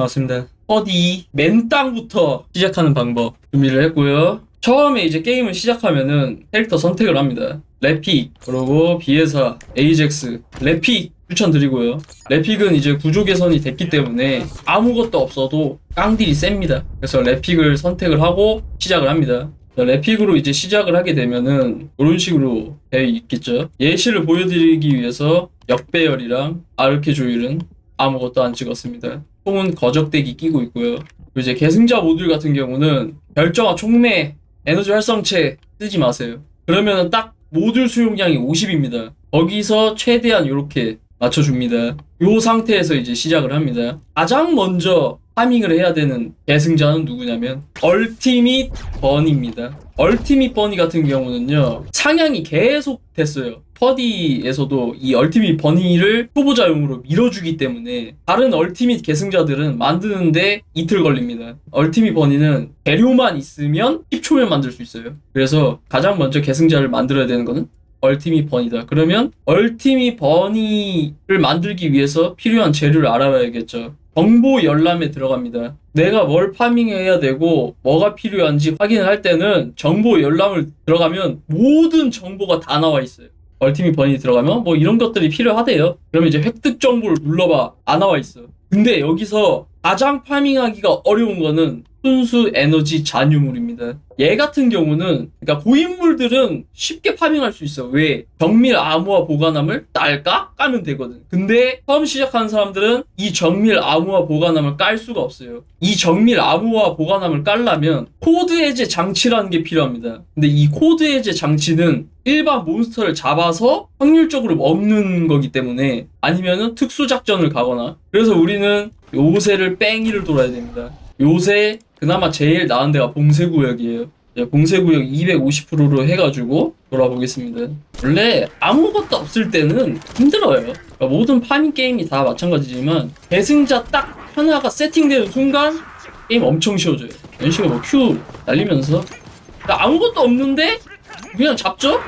반갑습니다. 어디 맨 땅부터 시작하는 방법 준비를 했고요. 처음에 이제 게임을 시작하면은 캐릭터 선택을 합니다. 레픽, 그리고 비에사, 에이젝스, 레픽 추천드리고요. 레픽은 이제 구조 개선이 됐기 때문에 아무것도 없어도 깡딜이 셉니다. 그래서 레픽을 선택을 하고 시작을 합니다. 자, 레픽으로 이제 시작을 하게 되면은 이런 식으로 되어 있겠죠. 예시를 보여드리기 위해서 역배열이랑 아르케 조율은 아무것도 안 찍었습니다. 총은 거적대기 끼고 있고요. 이제 계승자 모듈 같은 경우는 결정화 촉매, 에너지 활성체 쓰지 마세요. 그러면은 딱 모듈 수용량이 50입니다. 거기서 최대한 이렇게 맞춰줍니다. 요 상태에서 이제 시작을 합니다. 가장 먼저 파밍을 해야 되는 계승자는 누구냐면 얼티밋 버니입니다. 얼티밋 버니 같은 경우는요 상향이 계속 됐어요. 퍼디에서도 이 얼티밋 버니를 초보자용으로 밀어주기 때문에 다른 얼티밋 계승자들은 만드는데 이틀 걸립니다. 얼티밋 버니는 재료만 있으면 10초면 만들 수 있어요. 그래서 가장 먼저 계승자를 만들어야 되는 거는 얼티밋 버니다. 그러면 얼티밋 버니를 만들기 위해서 필요한 재료를 알아봐야겠죠. 정보 열람에 들어갑니다. 내가 뭘 파밍해야 되고 뭐가 필요한지 확인을 할 때는 정보 열람을 들어가면 모든 정보가 다 나와 있어요. 얼티밋 버니 들어가면 뭐 이런 것들이 필요하대요. 그러면 이제 획득 정보를 눌러봐 안 나와 있어. 근데 여기서 가장 파밍하기가 어려운 거는 순수 에너지 잔유물입니다. 얘 같은 경우는 그러니까 고인물들은 쉽게 파밍할 수 있어. 왜? 정밀 암호화 보관함을 딸까? 까면 되거든. 근데 처음 시작하는 사람들은 이 정밀 암호화 보관함을 깔 수가 없어요. 이 정밀 암호화 보관함을 깔려면 코드 해제 장치라는 게 필요합니다. 근데 이 코드 해제 장치는 일반 몬스터를 잡아서 확률적으로 먹는 거기 때문에 아니면은 특수 작전을 가거나 그래서 우리는 요새를 뺑이를 돌아야 됩니다. 요새 그나마 제일 나은 데가 봉쇄구역이에요. 예, 봉쇄구역 250%로 해가지고 돌아보겠습니다. 원래 아무것도 없을 때는 힘들어요. 그러니까 모든 파밍 게임이 다 마찬가지지만 계승자 딱 하나가 세팅되는 순간 게임 엄청 쉬워져요. 이런 식으로 뭐 Q 날리면서 그러니까 아무것도 없는데 그냥 잡죠?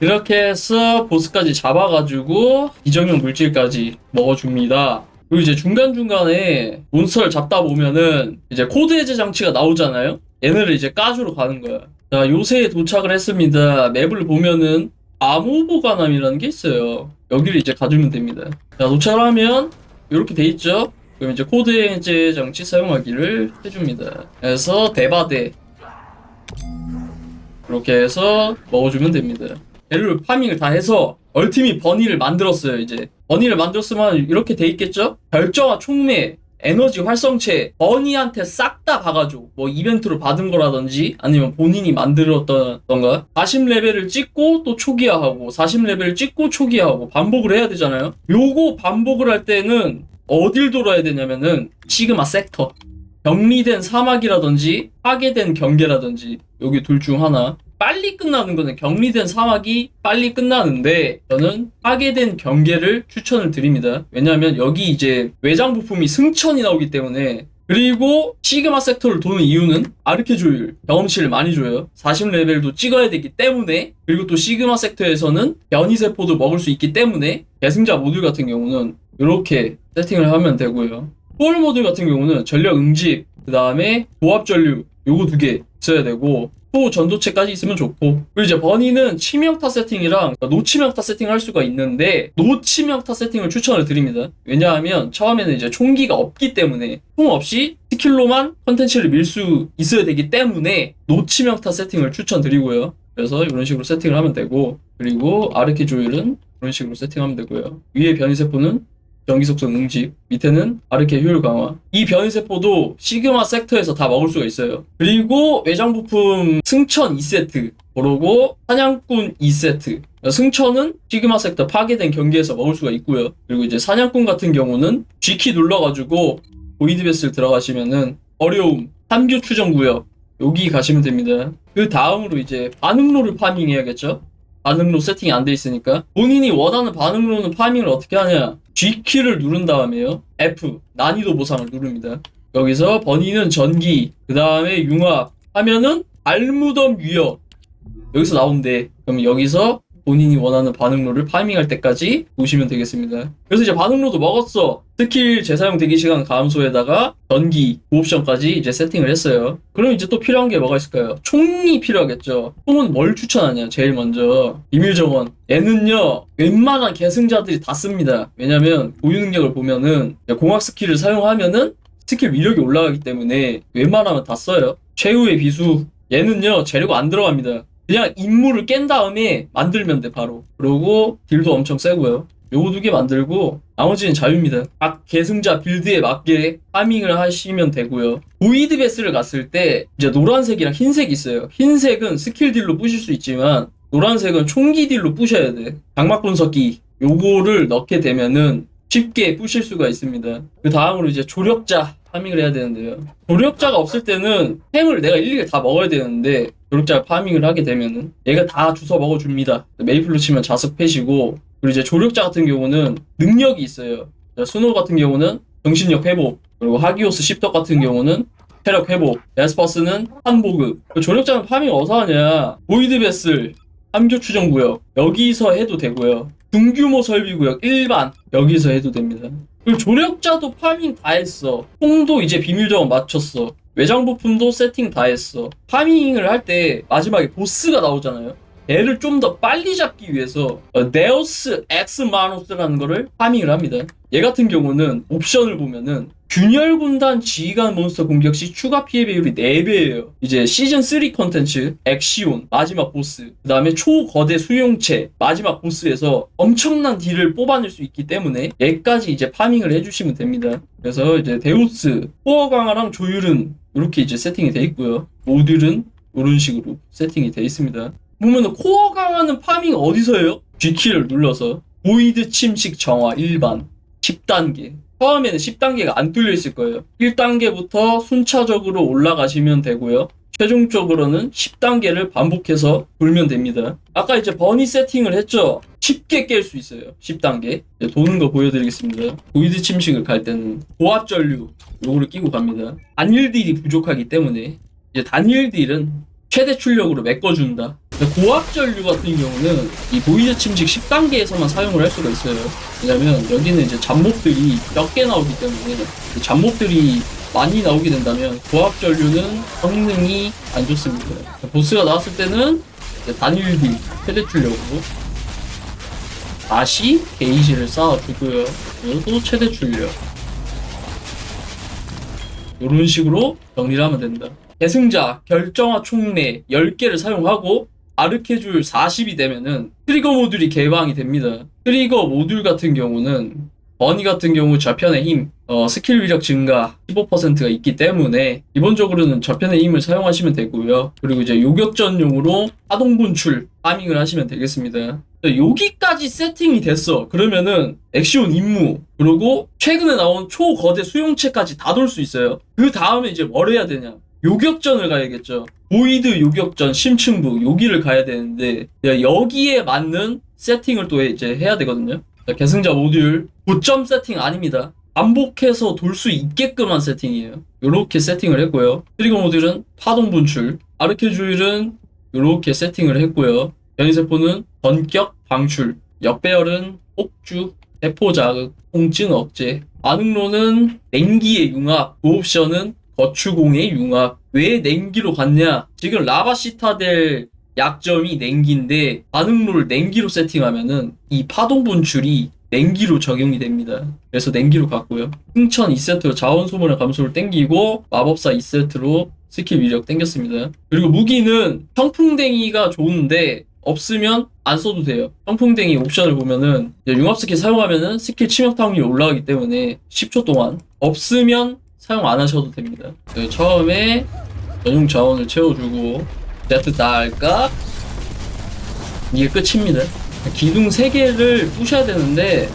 이렇게 해서 보스까지 잡아가지고 이정형 물질까지 먹어줍니다. 그리고 이제 중간중간에 몬스터를 잡다 보면은 이제 코드 해제 장치가 나오잖아요? 얘네를 이제 까주러 가는 거야. 자, 요새에 도착을 했습니다. 맵을 보면은 암호 보관함이라는 게 있어요. 여기를 이제 가주면 됩니다. 자, 도착을 하면 이렇게 돼 있죠? 그럼 이제 코드 해제 장치 사용하기를 해줍니다. 그래서 대바대 그렇게 해서 먹어주면 됩니다. 얘를 파밍을 다 해서 얼티밋 버니를 만들었어요 이제. 버니를 만들었으면 이렇게 돼 있겠죠? 결정화 촉매 에너지 활성체 버니한테 싹다 박아줘. 뭐 이벤트로 받은 거라든지 아니면 본인이 만들었던가. 40레벨을 찍고 또 초기화하고 40레벨을 찍고 초기화하고 반복을 해야 되잖아요. 요거 반복을 할 때는 어딜 돌아야 되냐면은 시그마 섹터. 격리된 사막이라든지 파괴된 경계라든지. 여기 둘 중 하나 빨리 끝나는 거는 격리된 사막이 빨리 끝나는데 저는 파괴된 경계를 추천을 드립니다. 왜냐하면 여기 이제 외장 부품이 승천이 나오기 때문에 그리고 시그마 섹터를 도는 이유는 아르케 조율 경험치를 많이 줘요. 40레벨도 찍어야 되기 때문에 그리고 또 시그마 sek터에서는 변이세포도 먹을 수 있기 때문에 계승자 모듈 같은 경우는 이렇게 세팅을 하면 되고요. 소울 모듈 같은 경우는 전력 응집 그 다음에 조합 전류 요거 두 개 있어야 되고 또 전도체까지 있으면 좋고. 그리고 이제 버니는 치명타 세팅이랑 노치명타 세팅을 할 수가 있는데 노치명타 세팅을 추천을 드립니다. 왜냐하면 처음에는 이제 총기가 없기 때문에 총 없이 스킬로만 컨텐츠를 밀 수 있어야 되기 때문에 노치명타 세팅을 추천드리고요. 그래서 이런 식으로 세팅을 하면 되고 그리고 아르케 조율은 이런 식으로 세팅하면 되고요. 위에 변이세포는 전기속성 응집, 밑에는 아르케 효율 강화. 이 변이세포도 시그마 섹터에서 다 먹을 수가 있어요. 그리고 외장 부품 승천 2세트, 그러고 사냥꾼 2세트. 승천은 시그마 섹터 파괴된 경기에서 먹을 수가 있고요. 그리고 이제 사냥꾼 같은 경우는 G키 눌러가지고 보이드 베슬 들어가시면은 어려움, 3교 추정 구역 여기 가시면 됩니다. 그 다음으로 이제 반응로를 파밍해야겠죠? 반응로 세팅이 안 돼 있으니까. 본인이 원하는 반응로는 파밍을 어떻게 하냐? G키를 누른 다음에요. F 난이도 보상을 누릅니다. 여기서 버니는 전기 그 다음에 융합 하면은 알무덤 위협 여기서 나온대. 그럼 여기서 본인이 원하는 반응로를 파밍할 때까지 보시면 되겠습니다. 그래서 이제 반응로도 먹었어. 스킬 재사용 대기 시간 감소에다가 전기 옵션까지 이제 세팅을 했어요. 그럼 이제 또 필요한 게 뭐가 있을까요? 총이 필요하겠죠. 총은 뭘 추천하냐? 제일 먼저 비밀 정원. 얘는요 웬만한 계승자들이 다 씁니다. 왜냐면 보유 능력을 보면은 공학 스킬을 사용하면은 스킬 위력이 올라가기 때문에 웬만하면 다 써요. 최후의 비수. 얘는요 재료가 안 들어갑니다. 그냥 임무를 깬 다음에 만들면 돼 바로. 그러고 딜도 엄청 세고요. 요거 두 개 만들고 나머지는 자유입니다. 각 계승자 빌드에 맞게 파밍을 하시면 되고요. 보이드 베스를 갔을 때 이제 노란색이랑 흰색이 있어요. 흰색은 스킬 딜로 부실 수 있지만 노란색은 총기 딜로 부셔야 돼. 장막 분석기 요거를 넣게 되면은 쉽게 부실 수가 있습니다. 그 다음으로 이제 조력자 파밍을 해야 되는데요. 조력자가 없을 때는 햄을 내가 일일이 다 먹어야 되는데 조력자 파밍을 하게 되면은 얘가 다 주워 먹어줍니다. 메이플로 치면 자석 패시고 그리고 이제 조력자 같은 경우는 능력이 있어요. 자, 스노우 같은 경우는 정신력 회복 그리고 하기오스 십덕 같은 경우는 체력 회복 에스퍼스는 한보급 그 조력자는 파밍 어디서 하냐? 보이드 베슬 함교 추정 구역 여기서 해도 되고요. 중규모 설비 구역 일반 여기서 해도 됩니다. 그리고 조력자도 파밍 다 했어. 총도 이제 비밀 정원 맞췄어 외장 부품도 세팅 다 했어 파밍을 할 때 마지막에 보스가 나오잖아요 얘를 좀 더 빨리 잡기 위해서 어, 네오스 엑스 마노스라는 거를 파밍을 합니다. 얘 같은 경우는 옵션을 보면은 균열 군단 지휘관 몬스터 공격 시 추가 피해 비율이 4배예요. 이제 시즌 3 컨텐츠 엑시온 마지막 보스 그 다음에 초거대 수용체 마지막 보스에서 엄청난 딜을 뽑아낼 수 있기 때문에 얘까지 이제 파밍을 해주시면 됩니다. 그래서 이제 데우스 코어 강화랑 조율은 이렇게 이제 세팅이 돼 있고요. 모듈은 이런 식으로 세팅이 돼 있습니다. 보면은 코어 강화는 파밍 어디서 해요? G키를 눌러서 보이드 침식 정화 일반 10단계 처음에는 10단계가 안 뚫려 있을 거예요 1단계부터 순차적으로 올라가시면 되고요 최종적으로는 10단계를 반복해서 돌면 됩니다. 아까 이제 버니 세팅을 했죠? 쉽게 깰 수 있어요. 10단계. 이제 도는 거 보여드리겠습니다. 보이드 침식을 갈 때는 고압 전류 요거를 끼고 갑니다. 단일 딜이 부족하기 때문에 이제 단일 딜은 최대 출력으로 메꿔준다. 근데 고압 전류 같은 경우는 이 보이드 침식 10단계에서만 사용을 할 수가 있어요. 왜냐면 여기는 이제 잡목들이 몇 개 나오기 때문에 그 잡목들이 많이 나오게 된다면 고압 전류는 성능이 안 좋습니다. 보스가 나왔을 때는 이제 단일 딜 최대 출력으로 다시 게이지를 쌓아주고요. 이것도 최대 출력. 이런 식으로 정리를 하면 된다. 계승자, 결정화 총매 10개를 사용하고 아르케줄 40이 되면은 트리거 모듈이 개방이 됩니다. 트리거 모듈 같은 경우는 버니 같은 경우 저편의 힘, 어, 스킬 위력 증가 15%가 있기 때문에 기본적으로는 저편의 힘을 사용하시면 되고요. 그리고 이제 요격전용으로 파동 분출 파밍을 하시면 되겠습니다. 여기까지 세팅이 됐어. 그러면은 액시온 임무 그리고 최근에 나온 초거대 수용체까지 다 돌 수 있어요. 그 다음에 이제 뭘 해야 되냐? 요격전을 가야겠죠. 보이드 요격전 심층부 여기를 가야 되는데 여기에 맞는 세팅을 또 이제 해야 되거든요. 자, 계승자 모듈 고점 세팅 아닙니다. 반복해서 돌 수 있게끔 한 세팅이에요. 이렇게 세팅을 했고요. 트리거 모듈은 파동 분출, 아르케 주일은 이렇게 세팅을 했고요. 변이세포는 전격 방출, 역배열은 폭주, 대포 자극, 통증 억제, 반응로는 냉기의 융합, 고옵션은 거추공의 융합. 왜 냉기로 갔냐? 지금 라바 시타델 약점이 냉기인데 반응로를 냉기로 세팅하면은 이 파동 분출이 냉기로 적용이 됩니다. 그래서 냉기로 갔고요. 흥천 2세트로 자원 소모량 감소를 땡기고 마법사 2세트로 스킬 위력 땡겼습니다. 그리고 무기는 청풍댕이가 좋은데 없으면 안 써도 돼요. 청풍댕이 옵션을 보면은 융합 스킬 사용하면은 스킬 치명타 확률이 올라가기 때문에 10초 동안 없으면 사용 안 하셔도 됩니다. 그 처음에 전용 자원을 채워주고 세트 딸깍 이게 끝입니다. 기둥 3개를 부셔야 되는데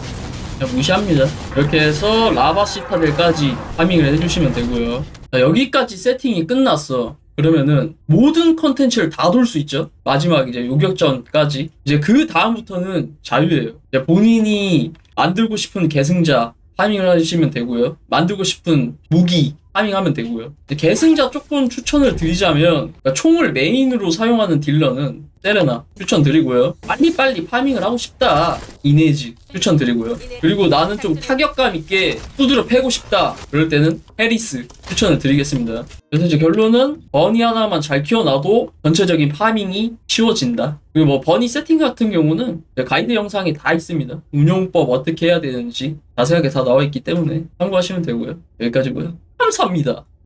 그냥 무시합니다. 이렇게 해서 라바 시타델까지 파밍을 해주시면 되고요. 자, 여기까지 세팅이 끝났어. 그러면은 모든 컨텐츠를 다 돌 수 있죠. 마지막 이제 요격전까지 이제 그 다음부터는 자유예요. 이제 본인이 만들고 싶은 계승자 파밍을 하시면 되고요. 만들고 싶은 무기 파밍하면 되고요. 계승자 조금 추천을 드리자면 그러니까 총을 메인으로 사용하는 딜러는 세레나 추천드리고요. 빨리빨리 파밍을 하고 싶다. 이네지 추천드리고요. 그리고 나는 좀 타격감 있게 두드려 패고 싶다. 그럴 때는 해리스 추천을 드리겠습니다. 그래서 이제 결론은 버니 하나만 잘 키워놔도 전체적인 파밍이 쉬워진다. 그리고 뭐 버니 세팅 같은 경우는 가이드 영상에 다 있습니다. 운용법 어떻게 해야 되는지 자세하게 다 나와 있기 때문에 참고하시면 되고요. 여기까지고요. 감사합니다.